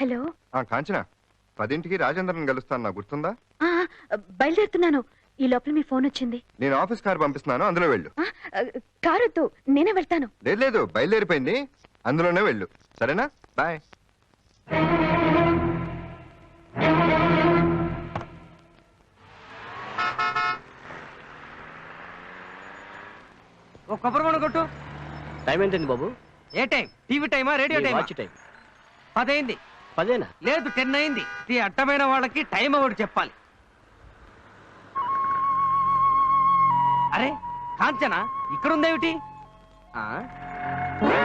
Hello. ఆ కాంచన పదింటికి రాజేంద్రన్ కలుస్తాను. నా గుర్తుందా? ఆ, బయలుదేరుతున్నాను. ఈ లోపల మీ ఫోన్ వచ్చింది. నేను ఆఫీస్ కార్ పంపిస్తున్నాను. అందులో వెళ్ళు. ఆ, కారొద్దు నేనే వెళ్తాను. లేదు లేదు. బయలుదేరిపోయింది. అందులోనే వెళ్ళు. సరేనా? బాయ్. ఓ కొబ్బరి బొండ కొట్టు. టైం ఎంతైంది బాబు? ఏ టైం? టీవీ టైమా రేడియో టైమా? Watch time. పదైంది. పదేనా? లేదు టెన్ అయింది. ఈ అడ్డమైన వాళ్ళకి టైం ఒకటి చెప్పాలి. అరే కాంచన ఇక్కడ ఉందేమిటి ఆ? ఒరే,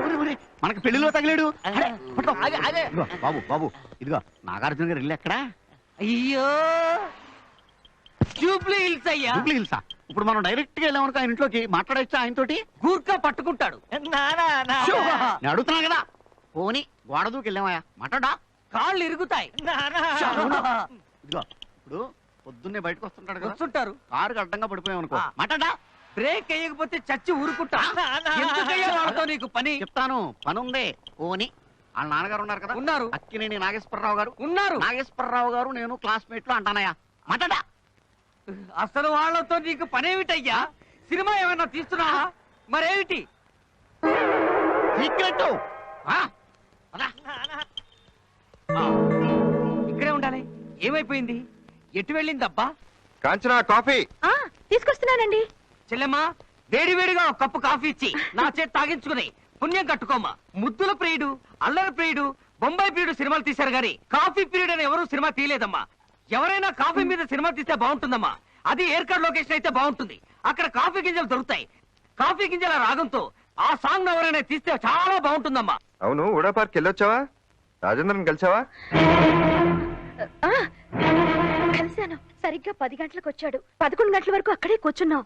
ఒరే, ఒరే, మనకి పెళ్ళిలో తగిలేడు. అరే, పట్టుకో. అదే, అదే. ఇదిగో, బాబు బాబు ఇదిగో నాగార్జున గారు ఇల్లు ఎక్కడా? అయ్యో! జూబ్లీ హిల్స్ అయ్యా. జూబ్లీ హిల్సా? ఇప్పుడు మనం డైరెక్ట్గా వెళ్ళామనుకో ఆయన ఇంట్లోకి మాట్లాడొచ్చా ఆయనతోటి? గూర్ఖా పట్టుకుంటాడు. నేను అడుగుతున్నా కదా. పోని గోడ దూకి వెళ్ళామయ్యా మాట్లాడా కాళ్ళు ఇరుగుతాయి ఇదిగో ఇప్పుడు పొద్దున్నే బయటకు వస్తుంటాడు కదా. వస్తుంటారు. కారు అడ్డంగా పడిపోయాం అనుకో. ఆ. మాట్లాడా బ్రేక్ వేయకపోతే చచ్చి ఊరుకుంటా. నీకు పని? చెప్తాను. పని ఉంది పోని. వాళ్ళ నాన్నగారు ఉన్నారు కదా. ఉన్నారు. అక్కినేని నాగేశ్వరరావు గారు. ఉన్నారు. నాగేశ్వరరావు గారు నేను క్లాస్మేట్లో అంటానయ్యా. మాట్లాడా అసలు వాళ్ళతో నీకు పనేమిటయ్యా? సినిమా ఏమైనా తీస్తున్నావా? మరేమిటి? సీక్రెట్ ఇక్కడే ఉండాలి. ఏమైపోయింది? ఎటు వెళ్ళిందబ్బా? కాంచన కాఫీ. ఆ తీసుకొస్తున్నానండి. చెల్లెమ్మా వేడి వేడిగా ఒక కప్పు కాఫీ ఇచ్చి నా చేతి తాగించుకుని పుణ్యం కట్టుకోమ్మా. ముద్దుల ప్రియుడు అల్లరి ప్రియుడు బొంబాయి ప్రియుడు సినిమాలు తీశారు గాని కాఫీ పీరియడ్ అని ఎవరు సినిమా తీయలేదమ్మా. ఎవరైనా కాఫీ మీద సినిమా తీస్తే బాగుంటుందమ్మా. అది ఎయిర్ కార్డ్ లొకేషన్ అయితే బాగుంటుంది. అక్కడ కాఫీ గింజలు దొరుకుతాయి. కాఫీ గింజల రాగంతో ఆ సాంగ్ ఎవరైనా తీస్తే చాలా బాగుంటుందమ్మా. అవును ఉడా పార్క్ వెళ్ళొచ్చావా? రాజేంద్రన్ కలిసావా? ఆ కలిశాను. సరిగ్గా పది గంటలకు వచ్చాడు. పదకొండు గంటల వరకు అక్కడే కూర్చున్నాం.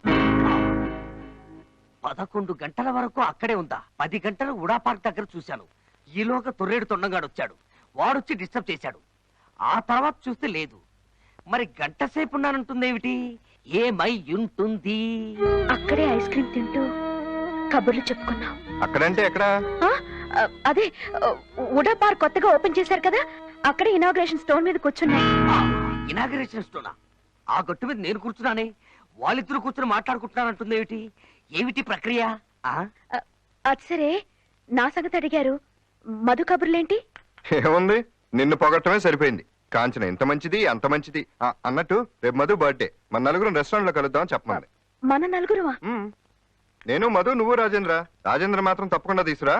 పదకొండు గంటల వరకు అక్కడే ఉందా? పది గంటలు ఉడా పార్క్ దగ్గర చూశాను. ఈలోగా తొర్రేడు తొండంగాడు వచ్చాడు. వాడొచ్చి డిస్టర్బ్ చేశాడు. ఆ తర్వాత చూస్తే లేదు. మరి గంట సేపు ఉన్నానంటుందేమిటి? ఏమై ఉంటుంది? అక్కడే ఐస్ క్రీమ్ తింటూ కబుర్లు చెప్పుకున్నాం. అక్కడంటే ఎక్కడ? అదే ఉడా పార్క్ కొత్తగా ఓపెన్ చేశారు కదా అక్కడే ఇనాగ్రేషన్ స్టోన్ మీద కూర్చున్నాం. ఇనాగరేషన్ స్టోనా? ఆ గట్టు మీద నేను కూర్చున్నానే వాళ్ళిద్దరు కూర్చుని మాట్లాడుకుంటున్నానంటుందేమిటి ఏమిటి? ప్రక్రియ? ఆ? ఆ, అది సరే నా సంగతి అడిగారు. మధు కబుర్లేంటి? ఏముంది? నిన్ను పొగట్టమే సరిపోయింది. కాంచన ఇంత మంచిది అంత మంచిది. అన్నట్టు రేపు మధు బర్త్డే. మన నలుగురం రెస్టారెంట్లో కలుద్దాం చెప్పమంది. మన నలుగురువా మ్మ్. నేను మధు నువ్వు రాజేంద్ర. రాజేంద్ర మాత్రం తప్పకుండా తీసురా.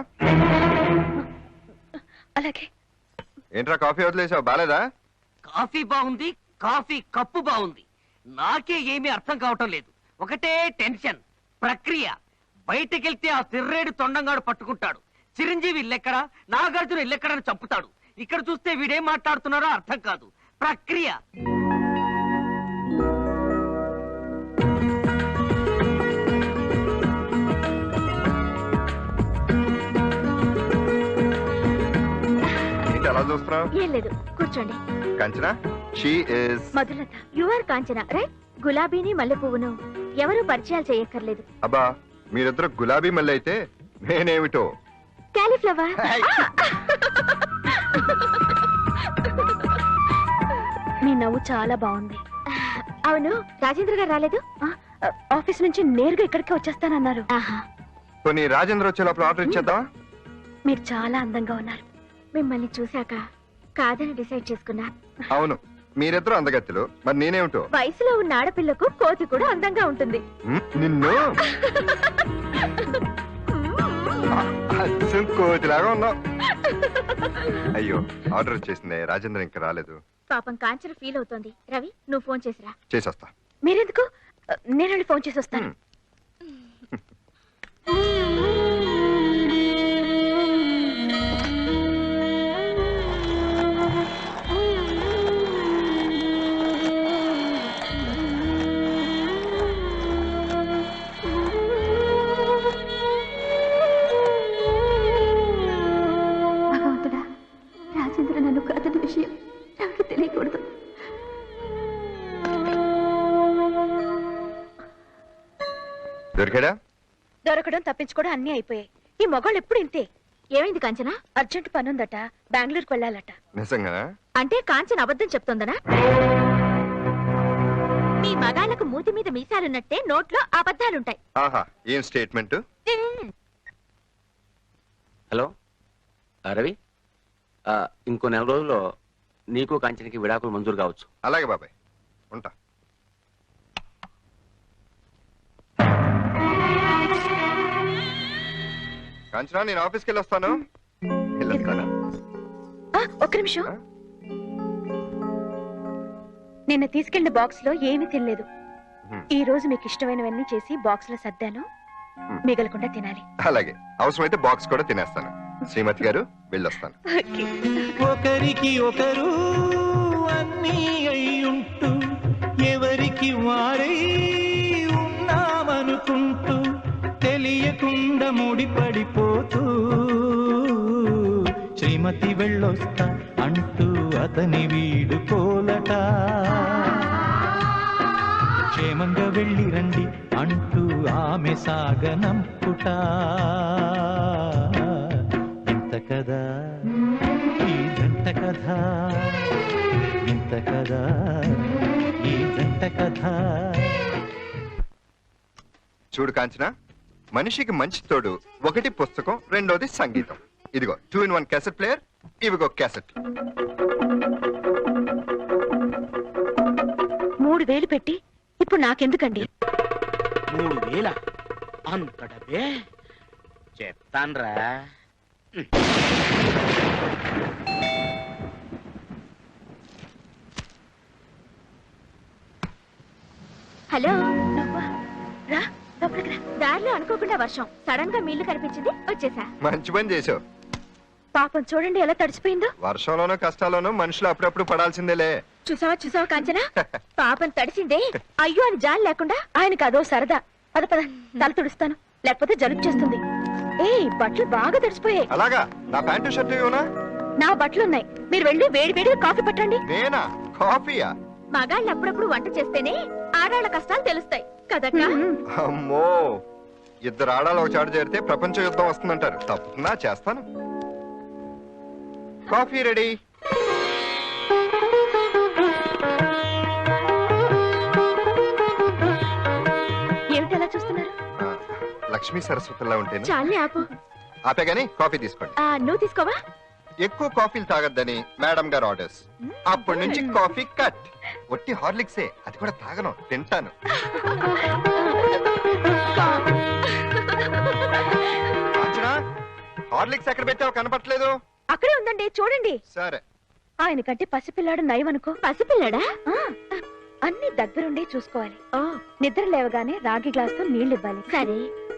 అలాగే. ఏంట్రా కాఫీ వదిలేసావు? బాలేదా? కాఫీ బాగుంది కాఫీ కప్పు బాగుంది. నాకే ఏమీ అర్థం కావటం లేదు. ఒకటే టెన్షన్ ప్రక్రియ. బయటకెళ్తే ఆ తిర్రేడు తొండంగాడు పట్టుకుంటాడు. చిరంజీవి ఇల్లెక్కడ? నాగార్జున ఇల్లెక్కడని చంపుతాడు. ఇక్కడ చూస్తే వీడేం మాట్లాడుతున్నారో అర్థం కాదు. ప్రక్రియ. చూస్తున్నావు ఏం లేదు కూర్చోండి. Kanchana? She is Madhulatha you are Kanchana right గులాబీని మల్లె పువ్వును ఎవరు పరిచయాలు చేయక్కర్లేదు. అబ్బా మీరిద్దరు గులాబీ మళ్ళీ అయితే నేనేమిటో? క్యాలీఫ్లవర్. మీ నవ్వు చాలా బాగుంది. అవును రాజేంద్ర గారు రాలేదు? ఆఫీస్ నుంచి నేరుగా ఇక్కడికే వచ్చేస్తానన్నారు. కొన్ని రాజేంద్ర వచ్చే లోపల ఆర్డర్ ఇచ్చేద్దామా? మీరు చాలా అందంగా ఉన్నారు. మిమ్మల్ని చూశాక కాదని డిసైడ్ చేసుకున్నా. అవును మీరిద్దరు అందగత్తులు. మరి నేనేమిటో? వయసులో ఉన్న ఆడపిల్లకు కోతి కూడా అందంగా ఉంటుంది. నిన్ను? అచ్చం కోతిలాగా ఉన్నావు. అయ్యో ఆర్డర్ వచ్చేసింది. రాజేంద్ర ఇంకా రాలేదు. పాపం కాంచన ఫీల్ అవుతోంది. రవి నువ్వు ఫోన్ చేసిరా. చేసేస్తా. మీరెందుకు? నేను ఫోన్ చేసి వస్తాను. దొరికాడా తప్పించుకోవడం అన్నీ అయిపోయాయి. ఈ మొగాళ్ళు ఎప్పుడు ఇంతే? ఏమైంది కాంచన? అర్జెంట్ పనుందట. బెంగళూరుకు వెళ్ళాలట. నిజంగా? అంటే కాంచన అబద్ధం చెప్తోందనా? మీ మగాళ్ళకు మూతి మీద మీసాలున్నట్టే నోట్లో అబద్ధాలుంటాయి. ఆహా ఏం స్టేట్మెంట్? హలో ఆ, రవి? ఆ, ఇంకో నెల రోజుల్లో నీకు కాంచనకి విడాకులు మంజూరు కావచ్చు. అలాగే బాబాయ్. ఉంటా. కాంచనా నేను ఆఫీస్కి వెళ్ళొస్తాను. వెళ్ళొస్తాను? ఒక్క నిమిషం. నిన్న తీసుకెళ్ళిన బాక్స్లో ఏమీ తినలేదు. ఈ రోజు మీకు ఇష్టమైనవన్నీ చేసి బాక్స్లో సర్దాను. మిగలకుండా తినాలి. అలాగే. అవసరమైతే బాక్స్ కూడా తినేస్తాను. శ్రీమతి గారు వెళ్ళొస్తాను. ఒకరికి ఒకరు అన్నీ అయ్యుంటూ ఎవరికి వారై ఉన్నామనుకుంటూ తెలియకుండా ముడిపడిపోతూ శ్రీమతి వెళ్ళొస్తా అంటూ అతని వీడుకోలట క్షేమంగా వెళ్ళి రండి అంటూ ఆమె సాగనంపుట. ఇంత కదా ఈ జంట కథ ఇంత కదా ఈ జంట కథ. చూడు కాంచనా మనిషికి మంచి తోడు ఒకటి పుస్తకం రెండోది సంగీతం. ఇదిగో two in one cassette player ఇవిగో క్యాసెట్ మూడు వేలు పెట్టి ఇప్పుడు నాకెందుకండి? మూడు వేల? అంత డబ్బే చెప్తాన్రా. హలో. రా. దారిలో అనుకోకుండా వర్షం. సడన్గా మీళ్ళు కనిపించింది వచ్చేసా. మంచి పని చేసావు పాపం చూడండి ఎలా తడిసిపోయిందో. వర్షంలోనూ కష్టాల్లోనూ మనుషులు అప్పుడప్పుడు పడాల్సిందేలే. చూసావా చూసావా కాంచన? పాపం తడిసిందే. అయ్యో అని జాలి లేకుండా ఆయనకు అదో సరదా. పద పద తల తుడుస్తాను. లేకపోతే జలుబు చేస్తుంది. ఏ బట్టలు బాగా తడిసిపోయాయి. అలాగా? నా ప్యాంటు షర్టు నా బట్టలున్నాయి మీరు వెళ్ళి వేడి వేడిగా కాఫీ పట్టండి. నేనా? కాఫీయా? మగాళ్ళు అప్పుడప్పుడు వంట చేస్తేనే ఆడాళ్ళ కష్టాలు తెలుస్తాయి. కదక్కా? అమ్మో! ఇద్దరు ఆడాలు ఒక చాటు చేరితే ప్రపంచ యుద్ధం వస్తుందంటారు. తప్పుతున్నా చేస్తాను. Coffee ready. ఏమిటి అలా చూస్తున్నారు? ఆ, లక్ష్మీ సరస్వతిలా ఉంటేనే. చాలే ఆపు. ఆపే గాని కాఫీ తీసుకోండి. ఆ, నువ్వు తీసుకోవా? ఎక్కువ కాఫీలు తాగొద్దని మేడం గారు ఆర్డర్స్. అప్పటి నుంచి కాఫీ కట్. ఒట్టి హార్లిక్సే. అది కూడా తాగను తింటాను. హార్లిక్స్ ఎక్కడ పెట్టావు కనపట్లేదు అక్కడే ఉందండి చూడండి. సరే. ఆయన కంటే పసిపిల్లాడు నయమనుకో. పసిపిల్లాడా? అన్ని దగ్గరుండి చూసుకోవాలి. నిద్ర లేవగానే రాగి గ్లాస్తో నీళ్ళు ఇవ్వాలి సరే.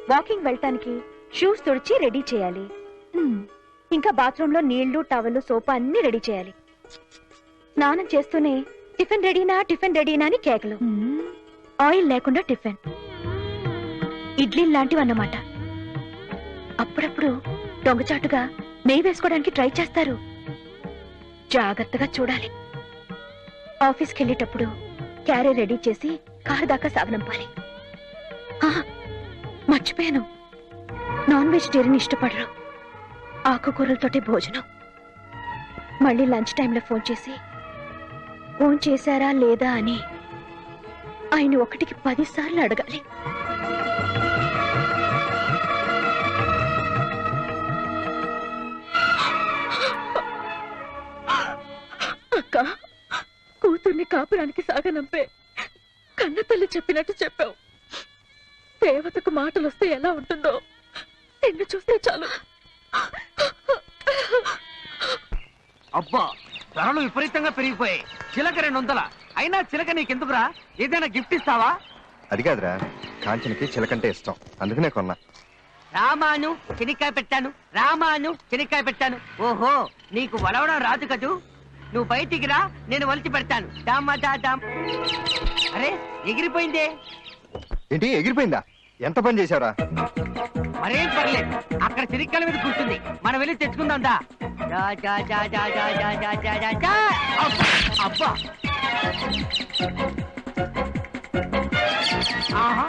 వాకింగ్ వెళ్ళటానికి షూస్ తుడిచి రెడీ చేయాలి. ఇంకా బాత్రూమ్లో నీళ్ళు టవల్ సోపు అన్ని రెడీ చేయాలి. స్నానం చేస్తూనే టిఫిన్ రెడీనా టిఫిన్ రెడీనా అని కేకలు. ఆయిల్ లేకుండా టిఫిన్. ఇడ్లీ లాంటివి అన్నమాట అప్పుడప్పుడు దొంగచాటుగా నెయ్యి వేసుకోవడానికి ట్రై చేస్తారు. జాగ్రత్తగా చూడాలి. ఆఫీస్కి వెళ్ళేటప్పుడు క్యారీ రెడీ చేసి కారు దాకా సాగనంపాలి మర్చిపోయాను. నాన్ వెజిటేరియన్ ఇష్టపడరు. ఆకుకూరలతోటి భోజనం. మళ్ళీ లంచ్ టైంలో ఫోన్ చేసి ఫోన్ చేశారా లేదా అని. ఆయన ఒకటికి పదిసార్లు అడగాలి. కాపురానికి సాగనంపే. కన్న తల్లి చెప్పినట్టు చెప్పావు. దేవతకు మాటలు వస్తే ఎలా ఉంటుందో నిన్ను చూస్తే చాలు. అబ్బా ధరలు విపరీతంగా పెరిగిపోయాయి. చిలక రెండు వందల. అయినా చిలక నీకెందుకురా? ఏదైనా గిఫ్ట్ ఇస్తావా? అది కాదురా కాంచనకి చిలకంటే ఇష్టం. అందుకనే కొన్నా. రామాను చెనిక్కాయ పెట్టాను. రామాను చెనిక్కాయ పెట్టాను. ఓహో నీకు వలవడం రాదు కదూ? నువ్వు బయటికి రా నేను వలిచి పెడతాను. డామా డా డామ్ అరే ఎగిరిపోయిందే. ఏంటి ఎగిరిపోయిందా? ఎంత పని చేశారా మరేం పర్లేదు అక్కడ చెనిక్కాయల మీద కూర్చుంది. మనం వెళ్ళి తెచ్చుకుందాం దా. జా, జా, జా, జా, జా, జా, జా, జా, జా, జా. అబ్బా, అబ్బా. ఆహా.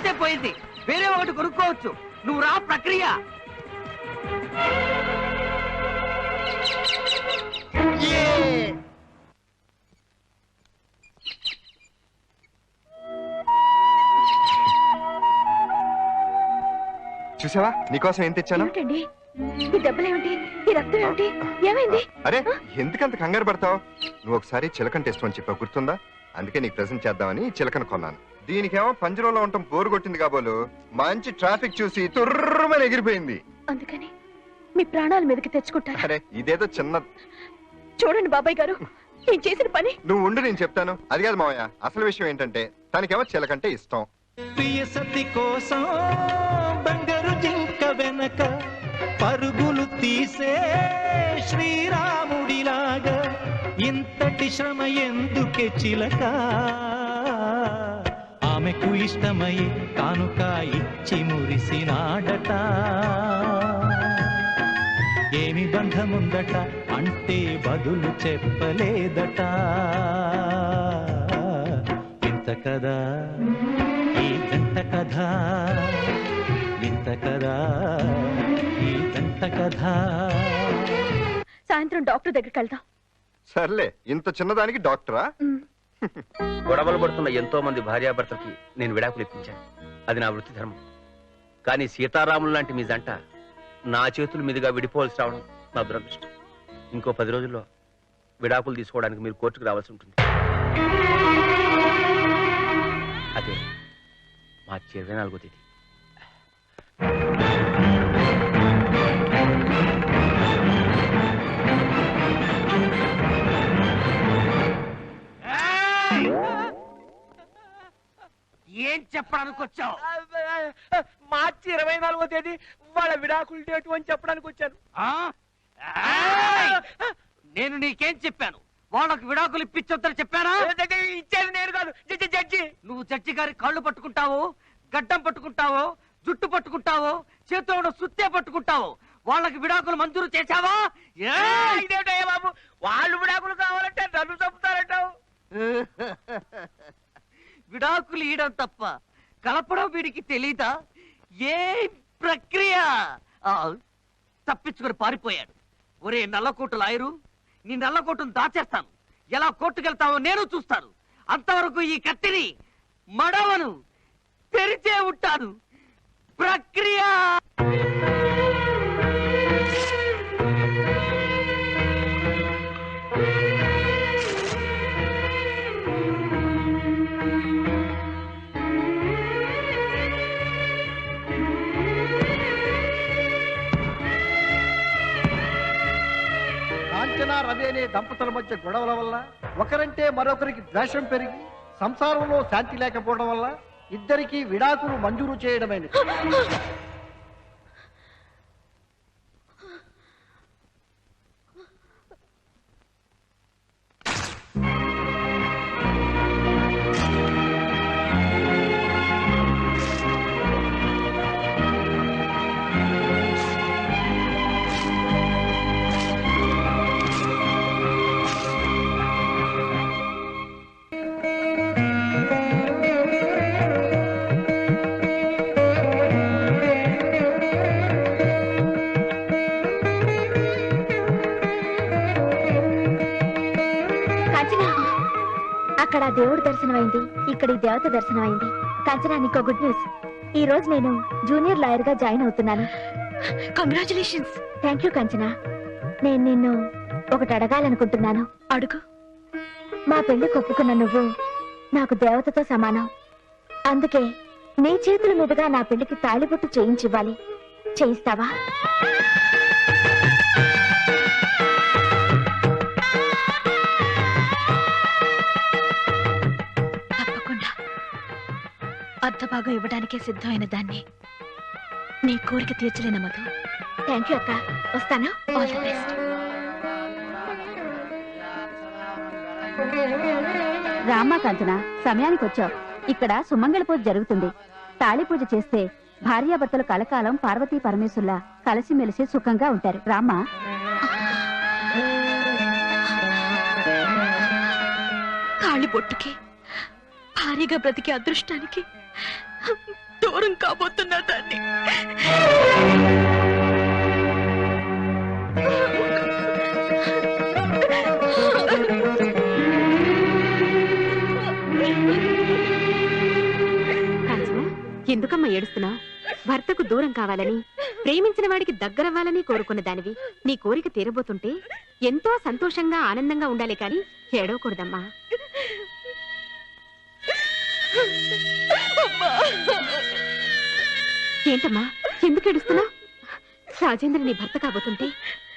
పోతే పోయింది. వేరే ఒకటి కొనుక్కోవచ్చు. నువ్వు రా ప్రక్రియ. చూసావా? నీకోసం ఏం తెచ్చాను? ఏమిటండి? ఈ దెబ్బలేమిటి ఈ రక్తం ఏమిటి? ఏమైంది? అరే ఎందుకంత కంగారు పడతావు? నువ్వు ఒకసారి చిలకని టెస్ట్ అని చెప్పావు గుర్తుందా? అందుకే నీకు ప్రెజెంట్ చేద్దామని ఈ చిలకను కొన్నాను. దీనికేమో పంజరంలో ఉండటం బోరు కొట్టింది కాబోలు మంచి ట్రాఫిక్ చూసి తుర్రమని ఎగిరిపోయింది. అందుకని మీ ప్రాణాల మీదకి తెచ్చుకుంటారా? అరే ఇదేదో చిన్న చూడండి బాబాయ్ గారు నేను చేసిన పని. నువ్వు ఉండు నేను చెప్తాను. అది కాదు మావయ్య అసలు విషయం ఏంటంటే తనకేమో చిలకంటే ఇష్టం. ప్రియ సతి కోసం బంగారు జింక వెనక పరుగులు తీసే శ్రీరాముడిలాగా ఇంతటి శ్రమ ఎందుకే చిలక? ఆమెకు ఇష్టమై కానుక ఇచ్చి మురిసినాడట ఏమి బంధముందట అంటే బదులు చెప్పలేదట. ఇంత కదా ఈ గంట కథ ఇంత కదా ఈ గంట కథ. సాయంత్రం డాక్టర్ దగ్గరికి వెళ్దాం సర్లే ఇంత చిన్నదానికి డాక్టరా. గొడవలు పడుతున్న ఎంతో మంది భార్యాభర్తలకి నేను విడాకులు ఇప్పించాను. అది నా వృత్తి ధర్మం. కానీ సీతారాములు లాంటి మీ జంట నా చేతుల మీదుగా విడిపోవాల్సి రావడం నా దురదృష్టం. ఇంకో పది రోజుల్లో విడాకులు తీసుకోవడానికి మీరు కోర్టుకు రావాల్సి ఉంటుంది. అదే మార్చి ఇరవై నాలుగో తేదీ. ఏం చెప్పడానికి వచ్చావు? మార్చి ఇరవై నాలుగో తేదీ వాళ్ళ విడాకుల డేటు అని చెప్పడానికి వచ్చాను. ఆ? ఏయ్! నేను నీకేం చెప్పాను? వాళ్ళకు విడాకులు ఇప్పించొద్దని చెప్పానా? ఇచ్చేది నేను కాదు. Judge judge. నువ్వు జడ్జి గారి కాళ్ళు పట్టుకుంటావో గడ్డం పట్టుకుంటావో జుట్టు పట్టుకుంటావో చేతిలో ఉన్న సుత్తే పట్టుకుంటావో. వాళ్ళకి విడాకులు మంజూరు చేశావా? ఏయ్! బాబు? వాళ్ళు విడాకులు కావాలంటే నన్ను చంపుతారంటావు. విడాకులు ఇయడం తప్ప కలపడం వీడికి తెలీదా? ఏ ప్రక్రియ? తప్పించుకుని తప్పించుకొని పారిపోయాడు. ఒరే నల్లకోటు లాయరు నీ నల్లకోటును దాచేస్తాను. ఎలా కోర్టుకెళ్తావో నేను చూస్తాను. అంతవరకు ఈ కత్తిని మడవను తెరిచే ఉంటాను. ప్రక్రియ! దంపతుల మధ్య గొడవల వల్ల ఒకరంటే మరొకరికి ద్వేషం పెరిగి సంసారంలో శాంతి లేకపోవడం వల్ల ఇద్దరికి విడాకులు మంజూరు చేయడమైనది. దేవుడు దర్శనమైంది. ఇక్కడ ఈ దేవత దర్శనమైంది. కాంచన నీకో గుడ్ న్యూస్ ఈ రోజు నేను జూనియర్ లాయర్గా జాయిన్ అవుతున్నాను. Congratulations thank you Kanchana. నేను నిన్ను ఒకటి అడగాలనుకుంటున్నాను. అడుగు. మా పెళ్ళి కొప్పుకున్న నువ్వు నాకు దేవతతో సమానం. అందుకే నీ చేతుల మీదుగా నా పెళ్ళికి తాళిబొట్టు చేయించివ్వాలి. చేయిస్తావా? అర్ధభాగం ఇవ్వడానికే సిద్ధమైన దాన్ని. నీ కోరిక తీర్చలేన మధు? థ్యాంక్ యూ అక్క. వస్తాను? All the best Rama Kanchana సమయానికి వచ్చావు. ఇక్కడ సుమంగళ పూజ జరుగుతుంది. తాళి పూజ చేస్తే భార్యాభర్తలు కలకాలం పార్వతీ పరమేశ్వరుల కలిసిమెలిసి సుఖంగా ఉంటారు. రామా? తాళి బొట్టుకి భారీగా బ్రతికే అదృష్టానికి దూరం కాబోతున్నా దాన్ని. ఎందుకమ్మా ఏడుస్తున్నావు? భర్తకు దూరం కావాలని ప్రేమించిన వాడికి దగ్గరవ్వాలని కోరుకున్న దానివి నీ కోరిక తీరబోతుంటే ఎంతో సంతోషంగా ఆనందంగా ఉండాలి కానీ ఏడవకూడదమ్మా. ఏంటమ్మా? ఎందుకు ఏడుస్తున్నావు? రాజేంద్ర నీ భర్త కాబోతుంటే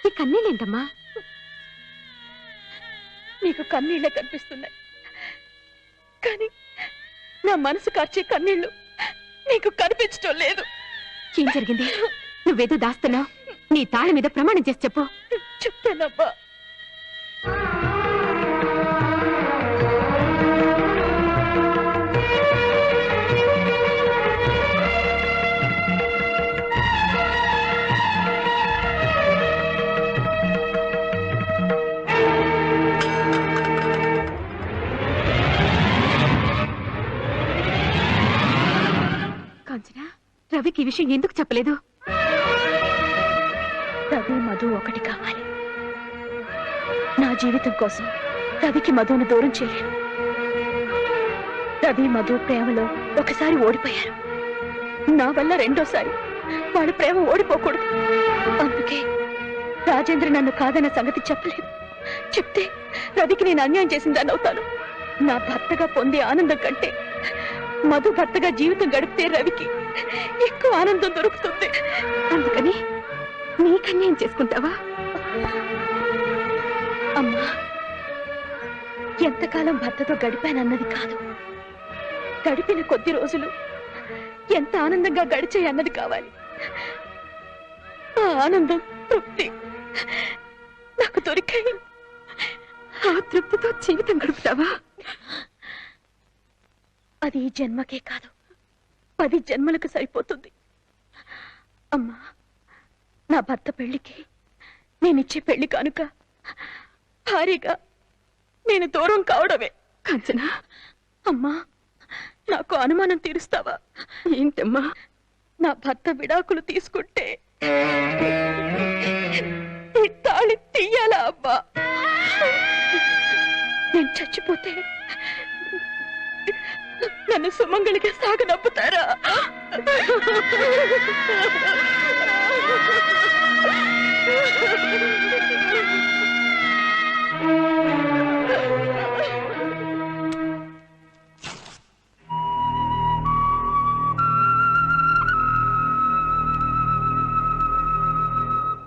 ఈ కన్నీళ్ళేంటమ్మా నీకు కన్నీళ్ళే కనిపిస్తున్నాయి. కానీ నా మనసు కార్చే కన్నీళ్ళు నీకు కనిపించడం లేదు. ఏం జరిగింది? నువ్వేదో దాస్తున్నావు. నీ తాళి మీద ప్రమాణం చేసి చెప్పు. చెప్తానమ్మా. రవికి ఈ విషయం ఎందుకు చెప్పలేదు? రవి మధు ఒకటి కావాలి. నా జీవితం కోసం రవికి మధును దూరం చేయలేను. రవి మధు ప్రేమలో ఒకసారి ఓడిపోయారు. నా వల్ల రెండోసారి వాళ్ళ ప్రేమ ఓడిపోకూడదు. అందుకే రాజేంద్ర నన్ను కాదన్న సంగతి చెప్పలేదు. చెప్తే రవికి నేను అన్యాయం చేసిందని అవుతాను. నా భర్తగా పొందే ఆనందం కంటే మధు భర్తగా జీవితం గడిపితే రవికి ఎక్కువ ఆనందం దొరుకుతుంది. అందుకని నీకన్యాయం చేసుకుంటావా? అమ్మా ఎంతకాలం భర్తతో గడిపానన్నది కాదు. గడిపిన కొద్ది రోజులు ఎంత ఆనందంగా గడిచాయి అన్నది కావాలి. ఆ ఆనందం తృప్తి నాకు దొరికాయి. ఆ తృప్తితో జీవితం గడుపుతావా? అది ఈ జన్మకే కాదు. పది జన్మలకు సరిపోతుంది. అమ్మా నా భర్త పెళ్ళికి నేనిచ్చే పెళ్ళి కానుక భారీగా నేను దూరం కావడమే. కంచనా అమ్మా నాకు అనుమానం తీరుస్తావా? ఏంటమ్మా నా భర్త విడాకులు తీసుకుంటే ఈ తాళి తీయాలా అమ్మా నేను చచ్చిపోతే ನನ್ನ ಸುಮಂಗಳಿಗೆ ಸಾಗನಪ್ಪುತ್ತಾರ